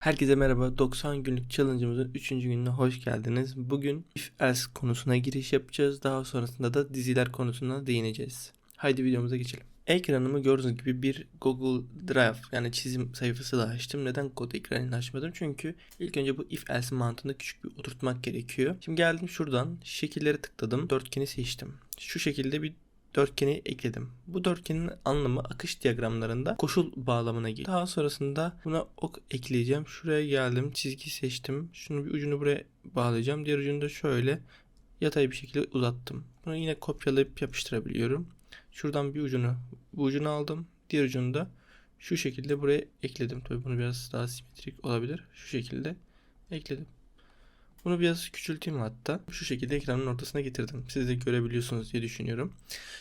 Herkese merhaba. 90 günlük challenge'ımızın 3. gününe hoş geldiniz. Bugün if else konusuna giriş yapacağız. Daha sonrasında da diziler konusuna değineceğiz. Haydi videomuza geçelim. Ekranımı gördüğünüz gibi bir Google Drive yani çizim sayfası da açtım. Neden kod ekranını açmadım? Çünkü ilk önce bu if else mantığında küçük bir oturtmak gerekiyor. Şimdi geldim şuradan şekilleri tıkladım. Dörtgeni seçtim. Şu şekilde bir dörtgeni ekledim. Bu dörtgenin anlamı akış diyagramlarında koşul bağlamına geliyor. Daha sonrasında buna ok ekleyeceğim. Şuraya geldim. Çizgi seçtim. Şunu bir ucunu buraya bağlayacağım. Diğer ucunu da şöyle yatay bir şekilde uzattım. Bunu yine kopyalayıp yapıştırabiliyorum. Şuradan bir ucunu bu ucunu aldım. Diğer ucunu da şu şekilde buraya ekledim. Tabii bunu biraz daha simetrik olabilir. Şu şekilde ekledim. Bunu biraz küçülteyim hatta. Şu şekilde ekranın ortasına getirdim. Siz de görebiliyorsunuz diye düşünüyorum.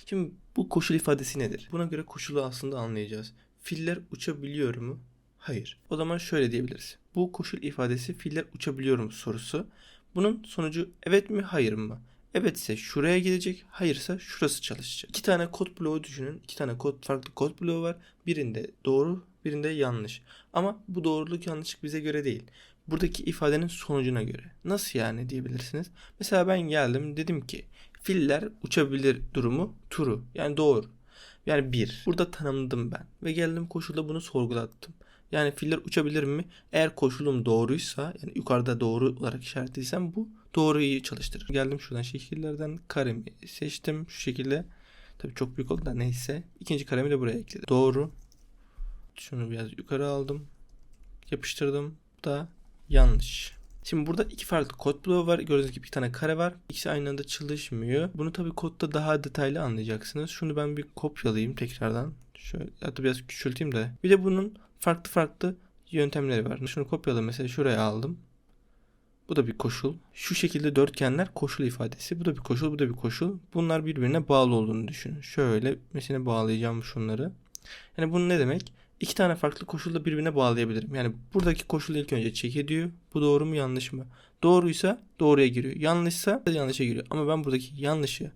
Şimdi bu koşul ifadesi nedir? Buna göre koşulu aslında anlayacağız. Filler uçabiliyor mu? Hayır. O zaman şöyle diyebiliriz. Bu koşul ifadesi filler uçabiliyor mu sorusu. Bunun sonucu evet mi hayır mı? Evetse şuraya gidecek, hayırsa şurası çalışacak. İki tane kod bloğu düşünün. İki tane kod farklı kod bloğu var. Birinde doğru, birinde yanlış. Ama bu doğruluk yanlışlık bize göre değil buradaki ifadenin sonucuna göre. Nasıl yani diyebilirsiniz. Mesela ben geldim dedim ki filler uçabilir durumu true yani doğru. Yani bir. Burada tanımladım ben ve geldim koşulda bunu sorgulattım. Yani filler uçabilir mi? Eğer koşulum doğruysa yani yukarıda doğru olarak işaretliysem bu doğruyu çalıştırır. Geldim şuradan şekillerden karemi seçtim şu şekilde. Tabii çok büyük oldu da neyse. İkinci karemi de buraya ekledim. Doğru. Şunu biraz yukarı aldım. Yapıştırdım. Da yanlış. Şimdi burada iki farklı kod bloğu var. Gördüğünüz gibi bir tane kare var. İkisi aynı anda çalışmıyor. Bunu tabii kodda daha detaylı anlayacaksınız. Şunu ben bir kopyalayayım tekrardan. Şöyle hatta biraz küçülteyim de. Bir de bunun farklı farklı yöntemleri var. Şunu kopyaladım mesela şuraya aldım. Bu da bir koşul. Şu şekilde dörtgenler koşul ifadesi. Bu da bir koşul, bu da bir koşul. Bunlar birbirine bağlı olduğunu düşünün. Şöyle mesela bağlayacağım şunları. Yani bu ne demek? İki tane farklı koşulla birbirine bağlayabilirim. Yani buradaki koşul ilk önce check ediyor. Bu doğru mu yanlış mı? Doğruysa doğruya giriyor. Yanlışsa yanlışa giriyor. Ama ben buradaki yanlışı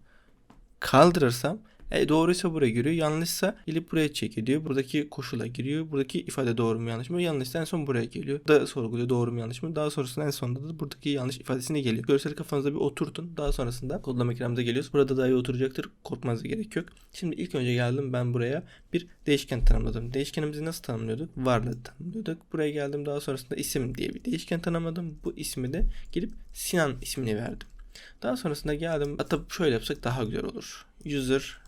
kaldırırsam e, doğruysa buraya giriyor. Yanlışsa gelip buraya ediyor. Buradaki koşula giriyor. Buradaki ifade doğru mu yanlış mı? Yanlışsa en son buraya geliyor. Da sorguluyor doğru mu yanlış mı? Daha sonrasında en sonunda da buradaki yanlış ifadesine geliyor. Görseli kafanızda bir oturtun. Daha sonrasında kodlama ekranımıza geliyoruz. Burada daha iyi oturacaktır. Korkmanıza gerek yok. Şimdi ilk önce geldim ben buraya bir değişken tanımladım. Değişkenimizi nasıl tanımlıyorduk? Varlığı tanımlıyorduk. Buraya geldim daha sonrasında isim diye bir değişken tanımladım. Bu ismi de gelip Sinan ismini verdim. Daha sonrasında geldim. Hatta şöyle yapsak daha güzel olur. User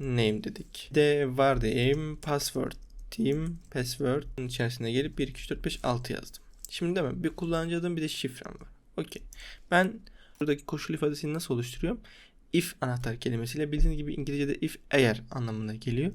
name dedik. De var diyeyim password diyeyim. Password içerisine gelip 1 2 3 4 5 6 yazdım. Şimdi değil mi? Bir kullanıcı adım bir de şifrem var. Okey. Ben buradaki koşul ifadesini nasıl oluşturuyorum? If anahtar kelimesiyle bildiğiniz gibi İngilizce'de if eğer anlamına geliyor.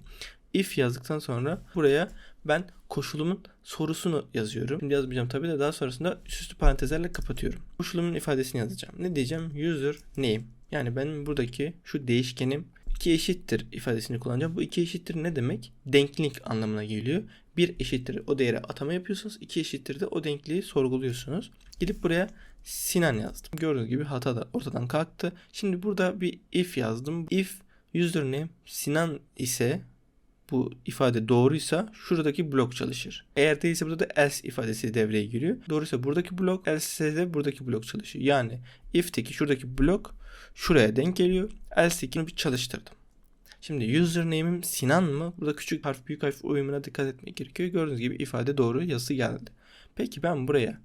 If yazdıktan sonra buraya ben koşulumun sorusunu yazıyorum. Şimdi yazmayacağım tabii de daha sonrasında üstü parantezlerle kapatıyorum. Koşulumun ifadesini yazacağım. Ne diyeceğim? User name. Yani benim buradaki şu değişkenim 2 eşittir ifadesini kullanacağım. Bu 2 eşittir ne demek? Denklik anlamına geliyor. 1 eşittir o değere atama yapıyorsunuz. 2 eşittir de o denkliği sorguluyorsunuz. Gidip buraya Sinan yazdım. Gördüğünüz gibi hata da ortadan kalktı. Şimdi burada bir if yazdım. If username Sinan ise bu ifade doğruysa şuradaki blok çalışır. Eğer değilse burada da else ifadesi devreye giriyor. Doğruysa buradaki blok, else de buradaki blok çalışıyor. Yani if'teki şuradaki blok şuraya denk geliyor. Else 2'ni bir çalıştırdım. Şimdi username'im Sinan mı? Burada küçük harf büyük harf uyumuna dikkat etmek gerekiyor. Gördüğünüz gibi ifade doğru yazısı geldi. Peki ben buraya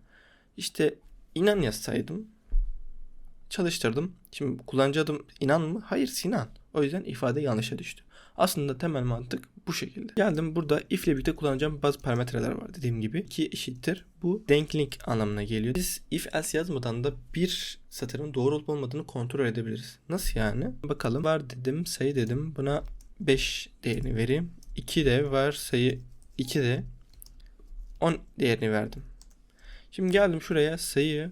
işte inan yazsaydım çalıştırdım. Şimdi kullanıcı adım inan mı? Hayır Sinan. O yüzden ifade yanlışa düştü. Aslında temel mantık bu şekilde. Geldim burada if ile birlikte kullanacağım bazı parametreler var dediğim gibi. ki eşittir. Bu denklik anlamına geliyor. Biz if else yazmadan da bir satırın doğru olup olmadığını kontrol edebiliriz. Nasıl yani? Bakalım var dedim sayı dedim. Buna 5 değerini vereyim. 2 de var sayı 2 de 10 değerini verdim. Şimdi geldim şuraya sayı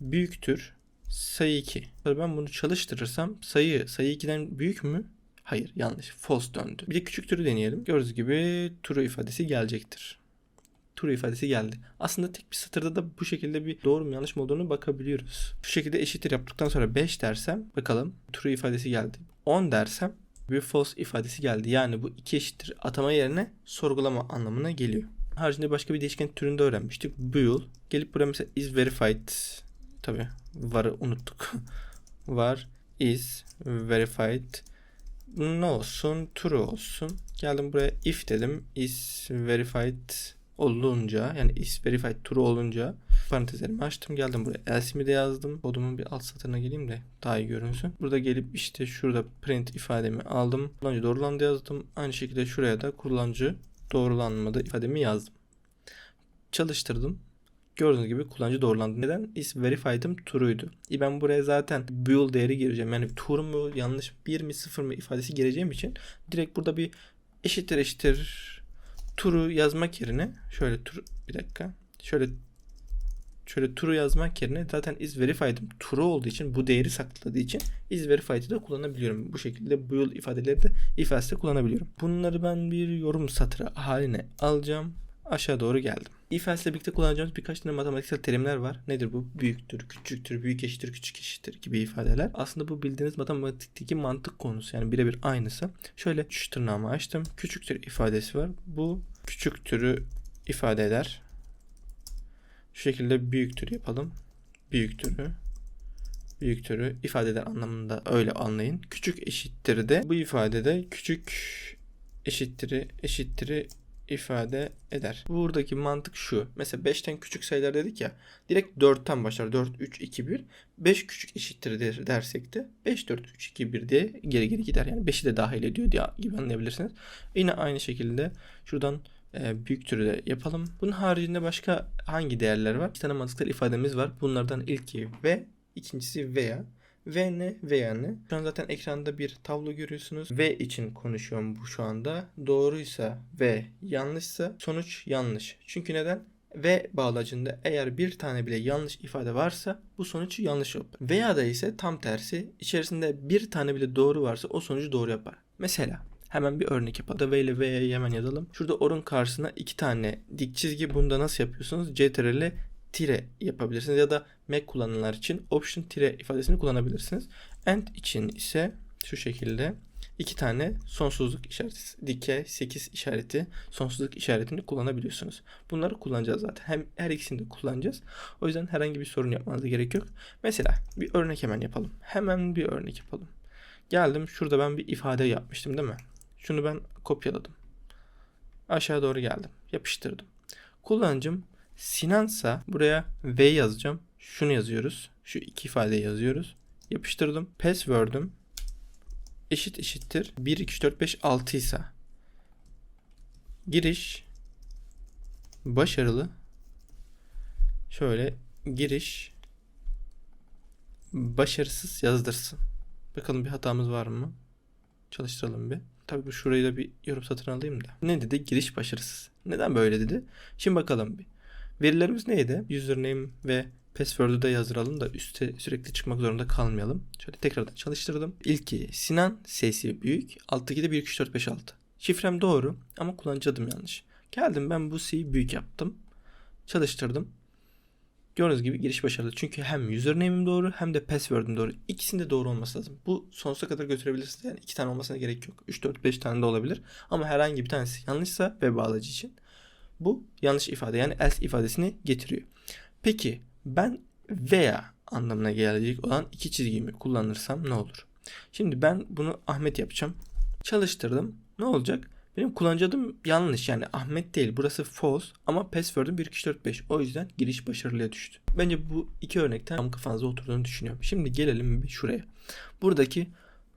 büyüktür sayı 2. Ben bunu çalıştırırsam sayı sayı 2'den büyük mü? Hayır yanlış. False döndü. Bir de küçük türü deneyelim. Gördüğünüz gibi true ifadesi gelecektir. True ifadesi geldi. Aslında tek bir satırda da bu şekilde bir doğru mu yanlış mı olduğunu bakabiliyoruz. Şu şekilde eşittir yaptıktan sonra 5 dersem bakalım true ifadesi geldi. 10 dersem bir false ifadesi geldi. Yani bu iki eşittir atama yerine sorgulama anlamına geliyor. Haricinde başka bir değişken türünde öğrenmiştik. Bool. Gelip buraya mesela is verified. Tabi var'ı unuttuk. var is verified. Ne olsun? True olsun. Geldim buraya if dedim. Is verified olunca yani is verified true olunca parantezlerimi açtım geldim buraya else'imi de yazdım kodumun bir alt satırına geleyim de daha iyi görünsün burada gelip işte şurada print ifademi aldım kullanıcı doğrulandı yazdım aynı şekilde şuraya da kullanıcı doğrulanmadı ifademi yazdım çalıştırdım Gördüğünüz gibi kullanıcı doğrulandı. Neden? Is verified'im true'ydu. E ben buraya zaten bool değeri gireceğim. Yani true mu yanlış 1 mi 0 mı ifadesi gireceğim için direkt burada bir eşittir eşittir true yazmak yerine şöyle true bir dakika. Şöyle şöyle true yazmak yerine zaten is verified'im true olduğu için bu değeri sakladığı için is verified'i de kullanabiliyorum. Bu şekilde bool ifadeleri de if else'de kullanabiliyorum. Bunları ben bir yorum satırı haline alacağım aşağı doğru geldim. If else ile birlikte kullanacağımız birkaç tane matematiksel terimler var. Nedir bu? Büyüktür, küçüktür, büyük eşittir, küçük eşittir gibi ifadeler. Aslında bu bildiğiniz matematikteki mantık konusu. Yani birebir aynısı. Şöyle şu tırnağımı açtım. Küçüktür ifadesi var. Bu küçüktürü ifade eder. Şu şekilde büyüktür yapalım. Büyüktürü büyüktürü ifade eder anlamında öyle anlayın. Küçük eşittir de bu ifadede küçük eşittiri eşittiri ifade eder. Buradaki mantık şu. Mesela 5'ten küçük sayılar dedik ya. Direkt 4'ten başlar. 4, 3, 2, 1. 5 küçük eşittir dersek de 5, 4, 3, 2, 1 diye geri geri gider. Yani 5'i de dahil ediyor diye gibi anlayabilirsiniz. Yine aynı şekilde şuradan e, büyük türü de yapalım. Bunun haricinde başka hangi değerler var? İki tane mantıksal ifademiz var. Bunlardan ilki ve ikincisi veya. V ne? Veya ne? Şu an zaten ekranda bir tablo görüyorsunuz. V için konuşuyorum bu şu anda. Doğruysa V, yanlışsa sonuç yanlış. Çünkü neden? V bağlacında eğer bir tane bile yanlış ifade varsa bu sonuç yanlış yapar. Veya da ise tam tersi içerisinde bir tane bile doğru varsa o sonucu doğru yapar. Mesela Hemen bir örnek yapalım. V ile V'ye hemen yazalım. Şurada orun karşısına iki tane dik çizgi. Bunu da nasıl yapıyorsunuz? CTRL tire yapabilirsiniz ya da Mac kullananlar için option tire ifadesini kullanabilirsiniz. End için ise şu şekilde iki tane sonsuzluk işareti, dike 8 işareti, sonsuzluk işaretini kullanabiliyorsunuz. Bunları kullanacağız zaten. Hem her ikisini de kullanacağız. O yüzden herhangi bir sorun yapmanıza gerek yok. Mesela bir örnek hemen yapalım. Hemen bir örnek yapalım. Geldim şurada ben bir ifade yapmıştım değil mi? Şunu ben kopyaladım. Aşağı doğru geldim. Yapıştırdım. Kullanıcım Sinansa buraya V yazacağım. Şunu yazıyoruz. Şu iki ifadeyi yazıyoruz. Yapıştırdım. Password'üm eşit eşittir 1 2 3 4 5 6 ise giriş başarılı şöyle giriş başarısız yazdırsın. Bakalım bir hatamız var mı? Çalıştıralım bir. Tabii bu şurayı da bir yorum satın alayım da. Ne dedi? Giriş başarısız. Neden böyle dedi? Şimdi bakalım bir. Verilerimiz neydi? Username ve password'u da yazdıralım da üste sürekli çıkmak zorunda kalmayalım. Şöyle tekrardan çalıştırdım. İlki Sinan sesi büyük. Alttaki de 1 2 3 4 5 6. Şifrem doğru ama kullanıcı adım yanlış. Geldim ben bu C'yi büyük yaptım. Çalıştırdım. Gördüğünüz gibi giriş başarılı. Çünkü hem username'im doğru hem de password'um doğru. İkisinde doğru olması lazım. Bu sonsuza kadar götürebilirsiniz. Yani iki tane olmasına gerek yok. 3, 4, 5 tane de olabilir. Ama herhangi bir tanesi yanlışsa web bağlacı için bu yanlış ifade yani else ifadesini getiriyor. Peki ben veya anlamına gelecek olan iki çizgimi kullanırsam ne olur? Şimdi ben bunu Ahmet yapacağım. Çalıştırdım. Ne olacak? Benim kullanıcı adım yanlış yani Ahmet değil burası false ama password'um 1 2 4 5 o yüzden giriş başarılıya düştü. Bence bu iki örnekten tam kafanızda oturduğunu düşünüyorum. Şimdi gelelim bir şuraya. Buradaki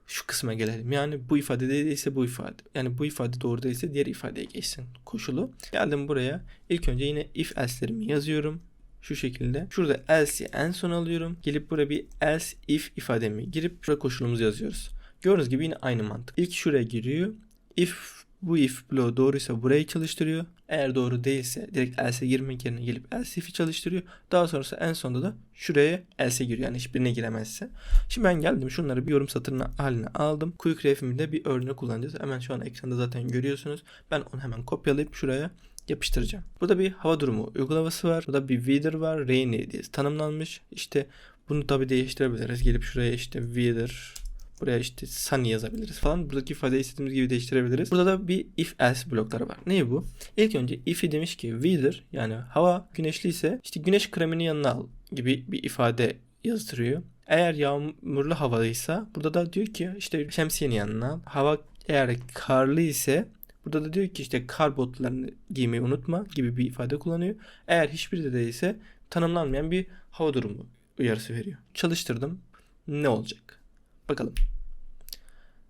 şu kısma gelelim. Yani bu ifade değilse bu ifade. Yani bu ifade doğru değilse diğer ifadeye geçsin koşulu. Geldim buraya. İlk önce yine if else'lerimi yazıyorum. Şu şekilde. Şurada else'i en son alıyorum. Gelip buraya bir else if ifademi girip şuraya koşulumuzu yazıyoruz. Gördüğünüz gibi yine aynı mantık. İlk şuraya giriyor. If bu if bloğu doğruysa burayı çalıştırıyor. Eğer doğru değilse direkt else girmek yerine gelip else if'i çalıştırıyor. Daha sonrası en sonunda da şuraya else giriyor. Yani hiçbirine giremezse. Şimdi ben geldim şunları bir yorum satırına haline aldım. Quick Ref'imde bir örnek kullanacağız. Hemen şu an ekranda zaten görüyorsunuz. Ben onu hemen kopyalayıp şuraya yapıştıracağım. Burada bir hava durumu uygulaması var. Burada bir weather var. Rainy diye tanımlanmış. İşte bunu tabi değiştirebiliriz. Gelip şuraya işte weather Buraya işte sunny yazabiliriz falan. Buradaki ifadeyi istediğimiz gibi değiştirebiliriz. Burada da bir if else blokları var. Ne bu? İlk önce if'i demiş ki weather yani hava güneşli ise işte güneş kremini yanına al gibi bir ifade yazdırıyor. Eğer yağmurlu havaysa burada da diyor ki işte şemsiyenin yanına. Hava eğer karlı ise burada da diyor ki işte kar botlarını giymeyi unutma gibi bir ifade kullanıyor. Eğer hiçbiri de değilse tanımlanmayan bir hava durumu uyarısı veriyor. Çalıştırdım. Ne olacak? Bakalım.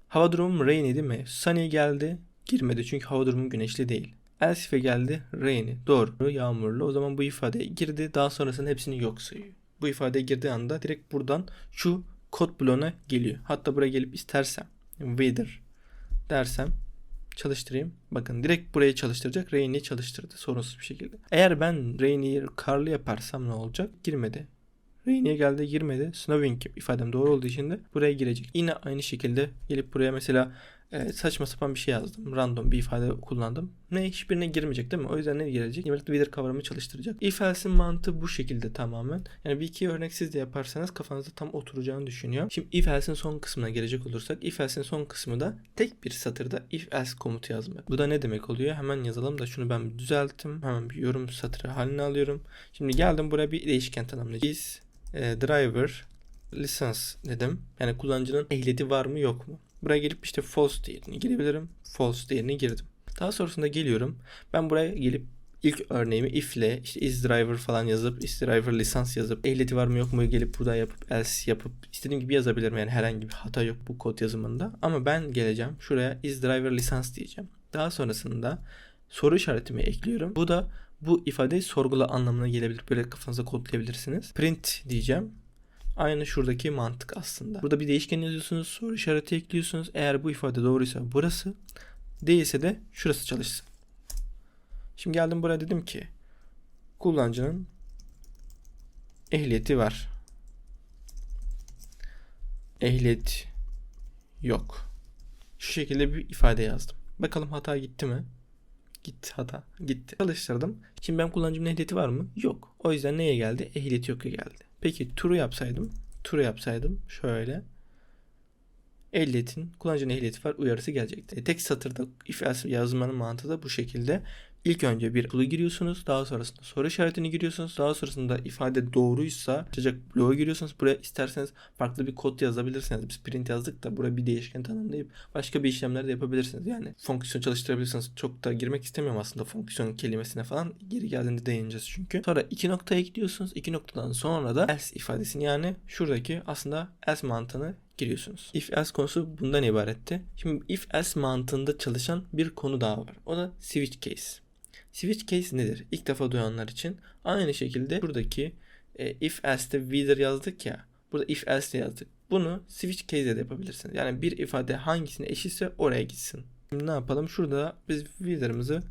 Hava durumum rainy değil mi? Sunny geldi. Girmedi çünkü hava durumu güneşli değil. Elsif'e geldi. Rainy. Doğru. Yağmurlu. O zaman bu ifadeye girdi. Daha sonrasında hepsini yok sayıyor. Bu ifadeye girdiği anda direkt buradan şu kod bloğuna geliyor. Hatta buraya gelip istersem weather dersem çalıştırayım. Bakın direkt burayı çalıştıracak. Rainy'i çalıştırdı sorunsuz bir şekilde. Eğer ben Rainy'i karlı yaparsam ne olacak? Girmedi. Rainy'e geldi girmedi. Snowing ifadem doğru olduğu için de buraya girecek. Yine aynı şekilde gelip buraya mesela e, saçma sapan bir şey yazdım. Random bir ifade kullandım. Ne hiçbirine girmeyecek değil mi? O yüzden ne girecek? Yine Wither kavramı çalıştıracak. If else'in mantığı bu şekilde tamamen. Yani bir iki örnek siz de yaparsanız kafanızda tam oturacağını düşünüyor. Şimdi if else'in son kısmına gelecek olursak if else'in son kısmı da tek bir satırda if else komutu yazmak. Bu da ne demek oluyor? Hemen yazalım da şunu ben düzelttim. Hemen bir yorum satırı haline alıyorum. Şimdi geldim buraya bir değişken tanımlayacağım. Is e, driver license dedim. Yani kullanıcının ehliyeti var mı yok mu? Buraya gelip işte false değerini girebilirim. False değerini girdim. Daha sonrasında geliyorum. Ben buraya gelip ilk örneğimi if ile işte is driver falan yazıp is driver lisans yazıp ehliyeti var mı yok mu gelip burada yapıp else yapıp istediğim gibi yazabilirim. Yani herhangi bir hata yok bu kod yazımında. Ama ben geleceğim şuraya is driver lisans diyeceğim. Daha sonrasında soru işaretimi ekliyorum. Bu da bu ifadeyi sorgula anlamına gelebilir. Böyle kafanıza kodlayabilirsiniz. Print diyeceğim. Aynı şuradaki mantık aslında. Burada bir değişken yazıyorsunuz, soru işareti ekliyorsunuz. Eğer bu ifade doğruysa burası, değilse de şurası çalışsın. Şimdi geldim buraya dedim ki kullanıcının ehliyeti var. Ehliyet yok. Şu şekilde bir ifade yazdım. Bakalım hata gitti mi? Gitti hata. Gitti. Çalıştırdım. Şimdi ben kullanıcımın ehliyeti var mı? Yok. O yüzden neye geldi? Ehliyeti yok geldi. Peki turu yapsaydım, turu yapsaydım şöyle ehliyetin, kullanıcının ehliyeti var uyarısı gelecekti. E, tek satırda if yazmanın mantığı da bu şekilde. İlk önce bir bloğu giriyorsunuz. Daha sonrasında soru işaretini giriyorsunuz. Daha sonrasında ifade doğruysa açacak bloğa giriyorsunuz. Buraya isterseniz farklı bir kod yazabilirsiniz. Biz print yazdık da buraya bir değişken tanımlayıp başka bir işlemler de yapabilirsiniz. Yani fonksiyon çalıştırabilirsiniz. Çok da girmek istemiyorum aslında fonksiyon kelimesine falan. Geri geldiğinde değineceğiz çünkü. Sonra iki nokta ekliyorsunuz. İki noktadan sonra da else ifadesini yani şuradaki aslında else mantığını giriyorsunuz. If else konusu bundan ibaretti. Şimdi if else mantığında çalışan bir konu daha var. O da switch case. Switch case nedir? İlk defa duyanlar için aynı şekilde buradaki e, if else'de whether yazdık ya. Burada if else yazdık. Bunu switch case'de de yapabilirsiniz. Yani bir ifade hangisine eşitse oraya gitsin. Şimdi ne yapalım? Şurada biz whether'ımızı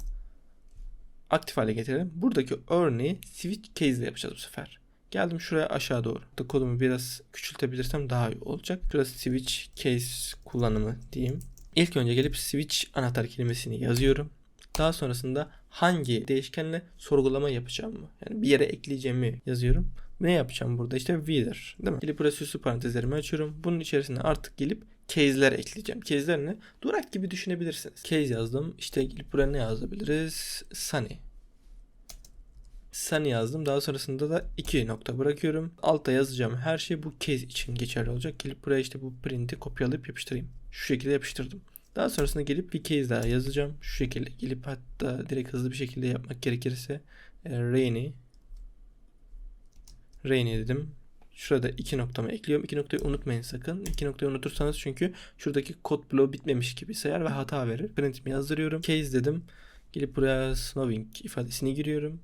aktif hale getirelim. Buradaki örneği switch case ile yapacağız bu sefer. Geldim şuraya aşağı doğru. Da kodumu biraz küçültebilirsem daha iyi olacak. Şurası switch case kullanımı diyeyim. İlk önce gelip switch anahtar kelimesini yazıyorum. Daha sonrasında hangi değişkenle sorgulama yapacağımı yani bir yere ekleyeceğimi yazıyorum. Ne yapacağım burada? İşte whether değil mi? Gelip buraya süslü parantezlerimi açıyorum. Bunun içerisine artık gelip case'ler ekleyeceğim. Case'ler ne? Durak gibi düşünebilirsiniz. Case yazdım. İşte gelip buraya ne yazabiliriz? Sunny. Sunny yazdım. Daha sonrasında da iki nokta bırakıyorum. Altta yazacağım her şey bu case için geçerli olacak. Gelip buraya işte bu print'i kopyalayıp yapıştırayım. Şu şekilde yapıştırdım. Daha sonrasında gelip bir case daha yazacağım. Şu şekilde gelip hatta direkt hızlı bir şekilde yapmak gerekirse e, rainy rainy dedim. Şurada iki noktamı ekliyorum. İki noktayı unutmayın sakın. İki noktayı unutursanız çünkü şuradaki kod bloğu bitmemiş gibi sayar ve hata verir. Print'imi yazdırıyorum. Case dedim. Gelip buraya snowing ifadesini giriyorum.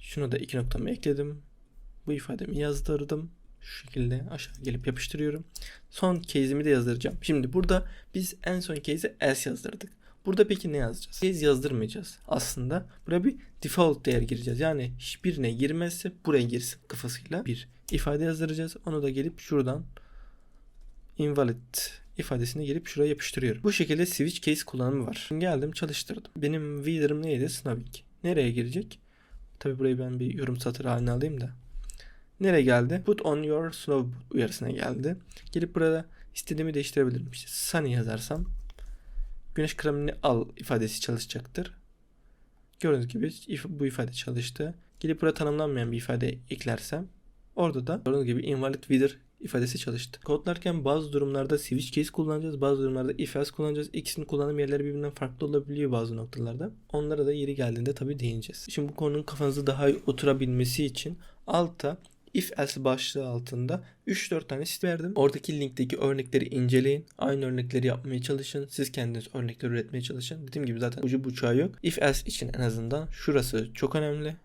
Şuna da iki noktamı ekledim. Bu ifademi yazdırdım. Şu şekilde aşağı gelip yapıştırıyorum. Son case'imi de yazdıracağım. Şimdi burada biz en son case'e else yazdırdık. Burada peki ne yazacağız? Case yazdırmayacağız. Aslında buraya bir default değer gireceğiz. Yani hiçbirine girmezse buraya girsin kafasıyla bir ifade yazdıracağız. Onu da gelip şuradan invalid ifadesini gelip şuraya yapıştırıyorum. Bu şekilde switch case kullanımı var. Geldim çalıştırdım. Benim wheeler'ım neydi? Snowing. Nereye girecek? Tabi burayı ben bir yorum satır haline alayım da. Nereye geldi? Put on your snow uyarısına geldi. Gelip burada istediğimi değiştirebilirim. İşte sunny yazarsam güneş kremini al ifadesi çalışacaktır. Gördüğünüz gibi bu ifade çalıştı. Gelip buraya tanımlanmayan bir ifade eklersem orada da gördüğünüz gibi invalid wither ifadesi çalıştı. Kodlarken bazı durumlarda switch case kullanacağız. Bazı durumlarda if else kullanacağız. İkisinin kullanım yerleri birbirinden farklı olabiliyor bazı noktalarda. Onlara da yeri geldiğinde tabii değineceğiz. Şimdi bu konunun kafanızda daha iyi oturabilmesi için alta if else başlığı altında 3-4 tane site verdim. Oradaki linkteki örnekleri inceleyin. Aynı örnekleri yapmaya çalışın. Siz kendiniz örnekler üretmeye çalışın. Dediğim gibi zaten ucu bucağı yok. If else için en azından şurası çok önemli.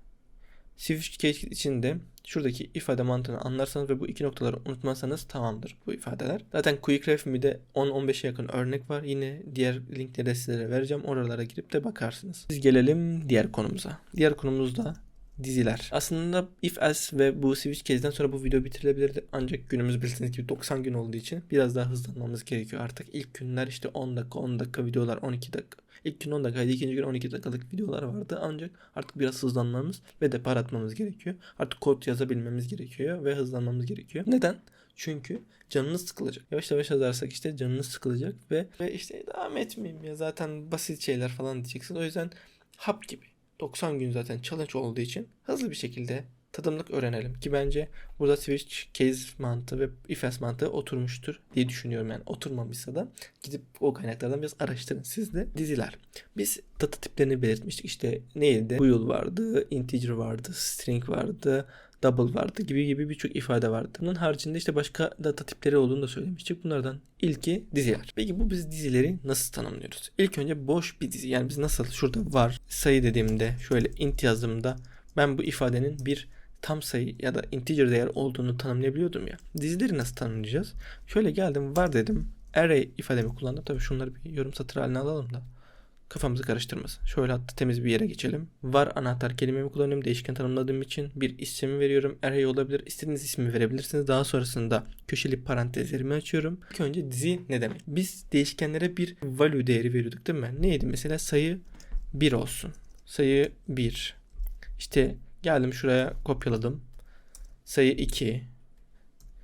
Switch case için de şuradaki ifade mantığını anlarsanız ve bu iki noktaları unutmazsanız tamamdır bu ifadeler. Zaten Quick de 10-15'e yakın örnek var. Yine diğer linkleri de sizlere vereceğim. Oralara girip de bakarsınız. Biz gelelim diğer konumuza. Diğer konumuz da diziler. Aslında if else ve bu switch case'den sonra bu video bitirilebilirdi. Ancak günümüz bildiğiniz gibi 90 gün olduğu için biraz daha hızlanmamız gerekiyor. Artık ilk günler işte 10 dakika 10 dakika videolar 12 dakika. İlk gün 10 dakikaydı, ikinci gün 12 dakikalık videolar vardı. Ancak artık biraz hızlanmamız ve depar atmamız gerekiyor. Artık kod yazabilmemiz gerekiyor ve hızlanmamız gerekiyor. Neden? Çünkü canınız sıkılacak. Yavaş yavaş yazarsak işte canınız sıkılacak ve, ve işte devam etmeyeyim ya zaten basit şeyler falan diyeceksiniz. O yüzden hap gibi 90 gün zaten challenge olduğu için hızlı bir şekilde tadımlık öğrenelim. Ki bence burada switch case mantığı ve if else mantığı oturmuştur diye düşünüyorum. Yani oturmamışsa da gidip o kaynaklardan biraz araştırın siz de. Diziler. Biz data tiplerini belirtmiştik. İşte neydi? Boolean vardı, integer vardı, string vardı, double vardı gibi gibi birçok ifade vardı. Bunun haricinde işte başka data tipleri olduğunu da söylemiştik. Bunlardan ilki diziler. Peki bu biz dizileri nasıl tanımlıyoruz? İlk önce boş bir dizi. Yani biz nasıl şurada var sayı dediğimde şöyle int yazdığımda ben bu ifadenin bir tam sayı ya da integer değer olduğunu tanımlayabiliyordum ya. Dizileri nasıl tanımlayacağız? Şöyle geldim var dedim. Array ifademi kullandım. Tabii şunları bir yorum satır haline alalım da kafamızı karıştırmasın. Şöyle hatta temiz bir yere geçelim. Var anahtar kelimemi kullanıyorum. Değişken tanımladığım için bir isim veriyorum. Array olabilir. İstediğiniz ismi verebilirsiniz. Daha sonrasında köşeli parantezlerimi açıyorum. İlk önce dizi ne demek? Biz değişkenlere bir value değeri veriyorduk değil mi? Neydi? Mesela sayı 1 olsun. Sayı 1. İşte geldim şuraya kopyaladım. Sayı 2.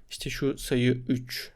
İşte şu sayı 3.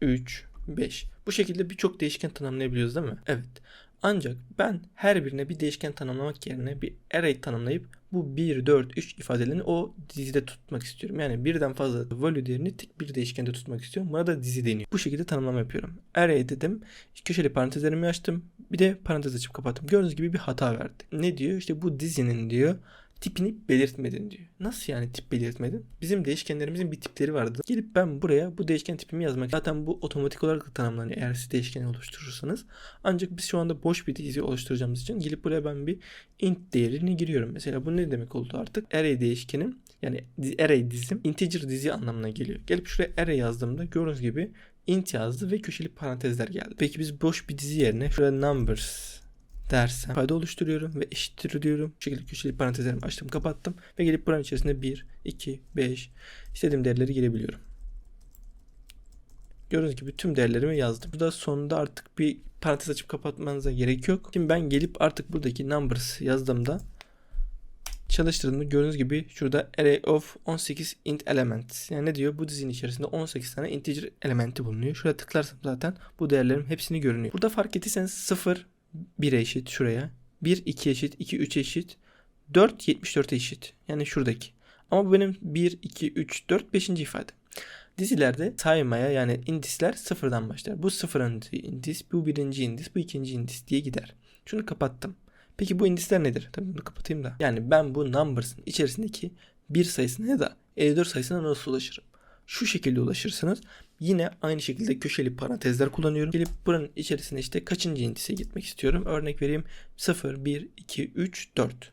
3, 5. Bu şekilde birçok değişken tanımlayabiliyoruz değil mi? Evet. Ancak ben her birine bir değişken tanımlamak yerine bir array tanımlayıp bu 1, 4, 3 ifadelerini o dizide tutmak istiyorum. Yani birden fazla value değerini tek bir değişkende tutmak istiyorum. Buna da dizi deniyor. Bu şekilde tanımlama yapıyorum. Array dedim. Köşeli parantezlerimi açtım. Bir de parantez açıp kapattım. Gördüğünüz gibi bir hata verdi. Ne diyor? İşte bu dizinin diyor tipini belirtmedin diyor. Nasıl yani tip belirtmedin? Bizim değişkenlerimizin bir tipleri vardı. Gelip ben buraya bu değişken tipimi yazmak. Zaten bu otomatik olarak tanımlanıyor eğer siz değişkeni oluşturursanız. Ancak biz şu anda boş bir dizi oluşturacağımız için gelip buraya ben bir int değerini giriyorum. Mesela bu ne demek oldu artık? Array değişkenim yani array dizim integer dizi anlamına geliyor. Gelip şuraya array yazdığımda gördüğünüz gibi int yazdı ve köşeli parantezler geldi. Peki biz boş bir dizi yerine şuraya numbers dersem ifade oluşturuyorum ve eşittir diyorum. Bu şekilde köşeli parantezlerimi açtım kapattım ve gelip buranın içerisinde 1, 2, 5 istediğim değerleri girebiliyorum. Gördüğünüz gibi tüm değerlerimi yazdım. Burada sonunda artık bir parantez açıp kapatmanıza gerek yok. Şimdi ben gelip artık buradaki numbers yazdığımda çalıştırdığımda gördüğünüz gibi şurada array of 18 int elements. Yani ne diyor? Bu dizinin içerisinde 18 tane integer elementi bulunuyor. Şuraya tıklarsam zaten bu değerlerin hepsini görünüyor. Burada fark ettiyseniz 0 1'e eşit şuraya. 1 2 eşit, 2 3 eşit. 4 74 eşit. Yani şuradaki. Ama bu benim 1 2 3 4 5. ifade. Dizilerde saymaya yani indisler sıfırdan başlar. Bu sıfırıncı indis, bu birinci indis, bu ikinci indis diye gider. Şunu kapattım. Peki bu indisler nedir? Tabii bunu kapatayım da. Yani ben bu numbers'ın içerisindeki bir sayısına ya da 54 sayısına nasıl ulaşırım? Şu şekilde ulaşırsınız. Yine aynı şekilde köşeli parantezler kullanıyorum. Gelip buranın içerisine işte kaçıncı indise gitmek istiyorum. Örnek vereyim 0, 1, 2, 3, 4.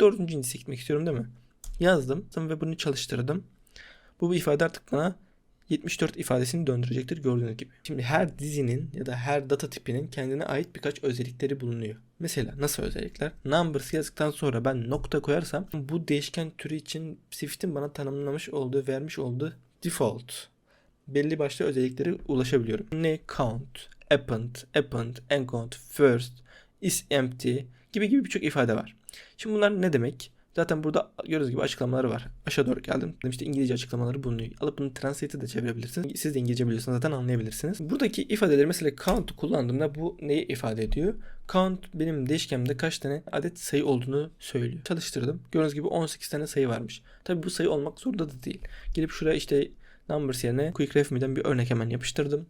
Dördüncü indise gitmek istiyorum değil mi? Yazdım ve bunu çalıştırdım. Bu ifade artık bana 74 ifadesini döndürecektir gördüğünüz gibi. Şimdi her dizinin ya da her data tipinin kendine ait birkaç özellikleri bulunuyor. Mesela nasıl özellikler? Numbers yazdıktan sonra ben nokta koyarsam bu değişken türü için Swift'in bana tanımlamış olduğu, vermiş olduğu default belli başlı özelliklere ulaşabiliyorum. Ne count, append, append, encount, first, is empty gibi gibi birçok ifade var. Şimdi bunlar ne demek? Zaten burada gördüğünüz gibi açıklamaları var. Aşağı doğru geldim. Dedim işte İngilizce açıklamaları bulunuyor. Alıp bunu translate'e de çevirebilirsiniz. Siz de İngilizce biliyorsanız zaten anlayabilirsiniz. Buradaki ifadeleri mesela count kullandığımda bu neyi ifade ediyor? Count benim değişkenimde kaç tane adet sayı olduğunu söylüyor. Çalıştırdım. Gördüğünüz gibi 18 tane sayı varmış. Tabi bu sayı olmak zorunda da değil. Gelip şuraya işte numbers yerine quick ref bir örnek hemen yapıştırdım.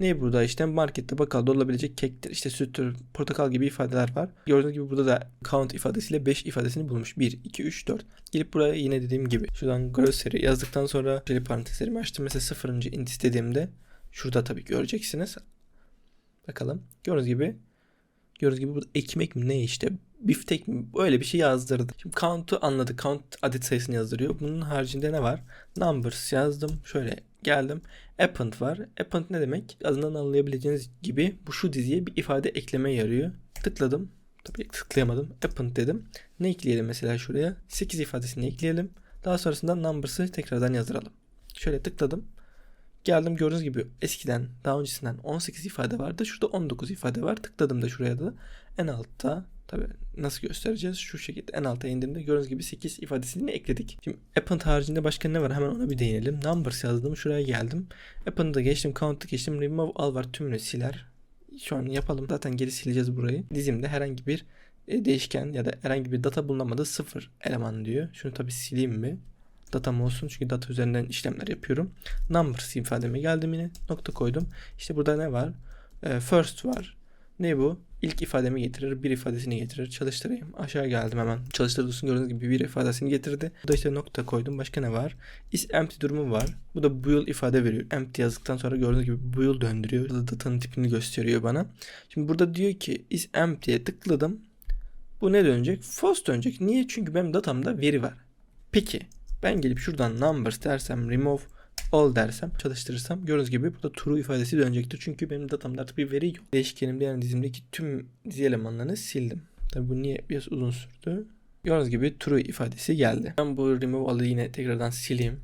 Ne burada işte markette bakkalda olabilecek kektir, işte süttür, portakal gibi ifadeler var. Gördüğünüz gibi burada da count ifadesiyle 5 ifadesini bulmuş. 1, 2, 3, 4. Gelip buraya yine dediğim gibi şuradan grocery yazdıktan sonra şöyle parantezlerimi açtım. Mesela 0. int istediğimde şurada tabii göreceksiniz. Bakalım. Gördüğünüz gibi gördüğünüz gibi burada ekmek mi ne işte biftek mi öyle bir şey yazdırdı. Şimdi count'u anladı. Count adet sayısını yazdırıyor. Bunun haricinde ne var? Numbers yazdım. Şöyle geldim. Append var. Append ne demek? Adından anlayabileceğiniz gibi bu şu diziye bir ifade ekleme yarıyor. Tıkladım. Tabii tıklayamadım. Append dedim. Ne ekleyelim mesela şuraya? 8 ifadesini ekleyelim. Daha sonrasında numbers'ı tekrardan yazdıralım. Şöyle tıkladım. Geldim gördüğünüz gibi eskiden daha öncesinden 18 ifade vardı. Şurada 19 ifade var. Tıkladım da şuraya da en altta Tabi nasıl göstereceğiz? Şu şekilde en alta indiğimde gördüğünüz gibi 8 ifadesini ekledik. Şimdi append haricinde başka ne var? Hemen ona bir değinelim. Numbers yazdım. Şuraya geldim. Append'ı geçtim. Count'ı geçtim. Remove all var. Tümünü siler. Şu an yapalım. Zaten geri sileceğiz burayı. Dizimde herhangi bir e, değişken ya da herhangi bir data bulunamadı. Sıfır eleman diyor. Şunu tabi sileyim mi? datam olsun çünkü data üzerinden işlemler yapıyorum. Numbers ifademe geldim yine. Nokta koydum. İşte burada ne var? E, first var. Ne bu? İlk ifademi getirir, bir ifadesini getirir. Çalıştırayım. Aşağı geldim hemen. Çalıştırdığı gördüğünüz gibi bir ifadesini getirdi. Burada işte nokta koydum. Başka ne var? Is empty durumu var. Bu da bu ifade veriyor. Empty yazdıktan sonra gördüğünüz gibi bu döndürüyor. Burada datanın tipini gösteriyor bana. Şimdi burada diyor ki is empty'ye tıkladım. Bu ne dönecek? False dönecek. Niye? Çünkü benim datamda veri var. Peki ben gelip şuradan numbers dersem remove all dersem çalıştırırsam gördüğünüz gibi burada true ifadesi dönecektir. Çünkü benim datamda artık bir veri yok. Değişkenimde yani dizimdeki tüm dizi elemanlarını sildim. Tabi bu niye biraz uzun sürdü. Gördüğünüz gibi true ifadesi geldi. Ben bu remove all'ı yine tekrardan sileyim.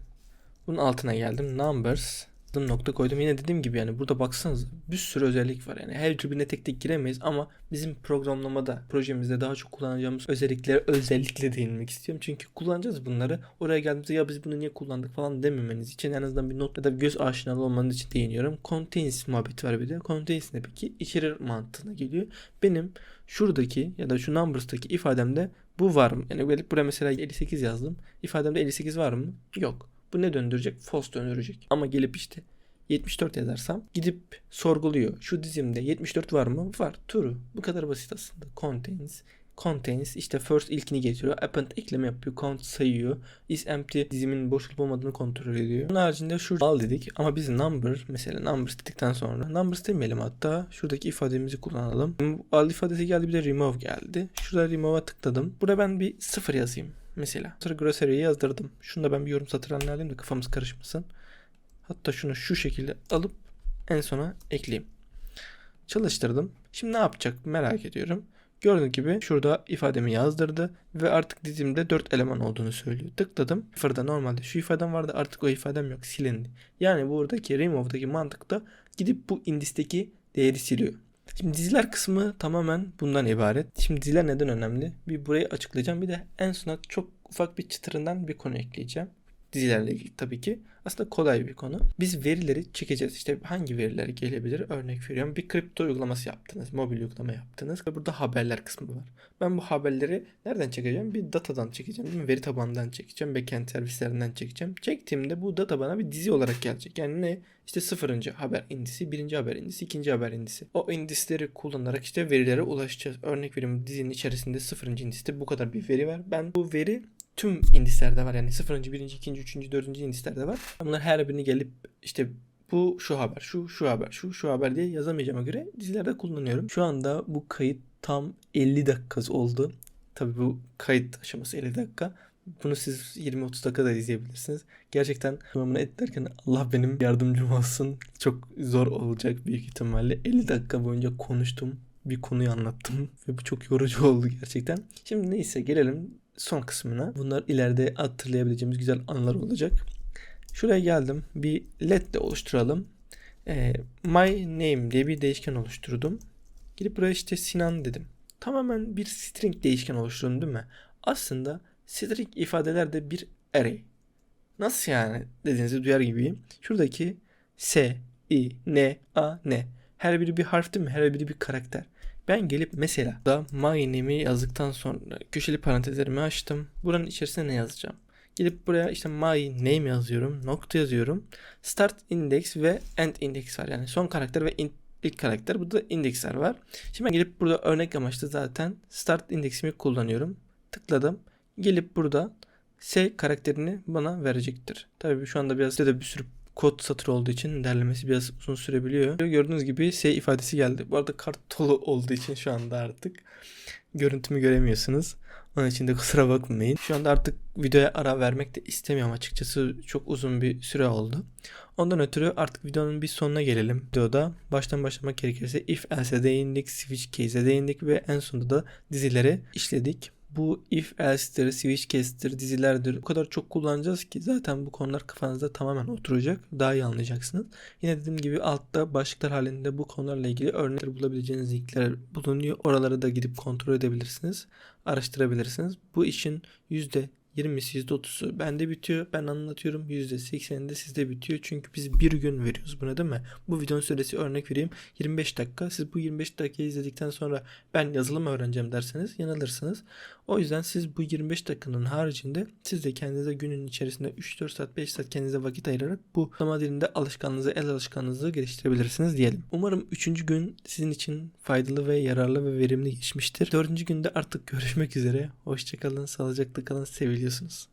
Bunun altına geldim. Numbers Adım nokta koydum. Yine dediğim gibi yani burada baksanız bir sürü özellik var. Yani her birbirine tek tek giremeyiz ama bizim programlamada projemizde daha çok kullanacağımız özelliklere özellikle değinmek istiyorum. Çünkü kullanacağız bunları. Oraya geldiğimizde ya biz bunu niye kullandık falan dememeniz için en azından bir not ya da göz aşinalı olmanız için değiniyorum. Contains muhabbeti var bir de. Contains ne peki? İçerir mantığına geliyor. Benim şuradaki ya da şu numbers'taki ifademde bu var mı? Yani gelip buraya mesela 58 yazdım. İfademde 58 var mı? Yok. Bu ne döndürecek? False döndürecek. Ama gelip işte 74 yazarsam gidip sorguluyor. Şu dizimde 74 var mı? Var. True. Bu kadar basit aslında. Contains contains işte first ilkini getiriyor. Append ekleme yapıyor. Count sayıyor. Is empty dizimin boş olup olmadığını kontrol ediyor. Bunun haricinde şu al dedik ama biz number mesela numbers dedikten sonra numbers demeyelim hatta şuradaki ifademizi kullanalım. Al ifadesi geldi bir de remove geldi. Şurada remove'a tıkladım. Burada ben bir sıfır yazayım mesela. Sonra grocery'yi yazdırdım. Şunu da ben bir yorum satır alayım da kafamız karışmasın. Hatta şunu şu şekilde alıp en sona ekleyeyim. Çalıştırdım. Şimdi ne yapacak merak ediyorum. Gördüğünüz gibi şurada ifademi yazdırdı ve artık dizimde 4 eleman olduğunu söylüyor. Tıkladım. Sıfırda normalde şu ifadem vardı artık o ifadem yok silindi. Yani buradaki remove'daki mantıkta gidip bu indisteki değeri siliyor. Şimdi diziler kısmı tamamen bundan ibaret. Şimdi diziler neden önemli? Bir burayı açıklayacağım. Bir de en sona çok ufak bir çıtırından bir konu ekleyeceğim dizilerle ilgili tabii ki. Aslında kolay bir konu. Biz verileri çekeceğiz. İşte hangi veriler gelebilir? Örnek veriyorum. Bir kripto uygulaması yaptınız. Mobil uygulama yaptınız. Ve burada haberler kısmı var. Ben bu haberleri nereden çekeceğim? Bir datadan çekeceğim. Değil mi? Veri tabanından çekeceğim. Backend servislerinden çekeceğim. Çektiğimde bu data bana bir dizi olarak gelecek. Yani ne? İşte sıfırıncı haber indisi, birinci haber indisi, ikinci haber indisi. O indisleri kullanarak işte verilere ulaşacağız. Örnek veriyorum dizinin içerisinde sıfırıncı indiste bu kadar bir veri var. Ben bu veri tüm indislerde var. Yani 0. 1. 2. 3. 4. indislerde var. Bunlar her birini gelip işte bu şu haber, şu şu haber, şu şu haber diye yazamayacağıma göre dizilerde kullanıyorum. Şu anda bu kayıt tam 50 dakikası oldu. Tabii bu kayıt aşaması 50 dakika. Bunu siz 20-30 dakikada izleyebilirsiniz. Gerçekten bunu etlerken Allah benim yardımcım olsun. Çok zor olacak büyük ihtimalle. 50 dakika boyunca konuştum. Bir konuyu anlattım ve bu çok yorucu oldu gerçekten. Şimdi neyse gelelim son kısmına. Bunlar ileride hatırlayabileceğimiz güzel anılar olacak. Şuraya geldim. Bir let de oluşturalım. E, my name diye bir değişken oluşturdum. Gidip buraya işte Sinan dedim. Tamamen bir string değişken oluşturdum değil mi? Aslında String ifadeler de bir array. Nasıl yani dediğinizi duyar gibiyim. Şuradaki S, I, N, A, N. Her biri bir harf değil mi? Her biri bir karakter. Ben gelip mesela da my name'i yazdıktan sonra köşeli parantezlerimi açtım. Buranın içerisine ne yazacağım? Gelip buraya işte my name yazıyorum. Nokta yazıyorum. Start index ve end index var. Yani son karakter ve in- ilk karakter. Burada indeksler var. Şimdi ben gelip burada örnek amaçlı zaten start indeksimi kullanıyorum. Tıkladım. Gelip burada S karakterini bana verecektir. Tabii şu anda biraz de bir sürü kod satır olduğu için derlemesi biraz uzun sürebiliyor. Gördüğünüz gibi S ifadesi geldi. Bu arada kart dolu olduğu için şu anda artık görüntümü göremiyorsunuz. Onun için de kusura bakmayın. Şu anda artık videoya ara vermek de istemiyorum açıkçası. Çok uzun bir süre oldu. Ondan ötürü artık videonun bir sonuna gelelim. Videoda baştan başlamak gerekirse if else'e değindik, switch case'e değindik ve en sonunda da dizileri işledik. Bu if else'tir, switch case'tir, dizilerdir. O kadar çok kullanacağız ki zaten bu konular kafanızda tamamen oturacak. Daha iyi anlayacaksınız. Yine dediğim gibi altta başlıklar halinde bu konularla ilgili örnekler bulabileceğiniz linkler bulunuyor. Oralara da gidip kontrol edebilirsiniz. Araştırabilirsiniz. Bu işin %20'si %30'u bende bitiyor. Ben anlatıyorum. %80'i de sizde bitiyor. Çünkü biz bir gün veriyoruz buna değil mi? Bu videonun süresi örnek vereyim. 25 dakika. Siz bu 25 dakikayı izledikten sonra ben yazılım öğreneceğim derseniz yanılırsınız. O yüzden siz bu 25 dakikanın haricinde siz de kendinize günün içerisinde 3-4 saat 5 saat kendinize vakit ayırarak bu zaman dilinde alışkanlığınızı el alışkanlığınızı geliştirebilirsiniz diyelim. Umarım 3. gün sizin için faydalı ve yararlı ve verimli geçmiştir. 4. günde artık görüşmek üzere. Hoşçakalın, sağlıcakla kalın, biliyorsunuz?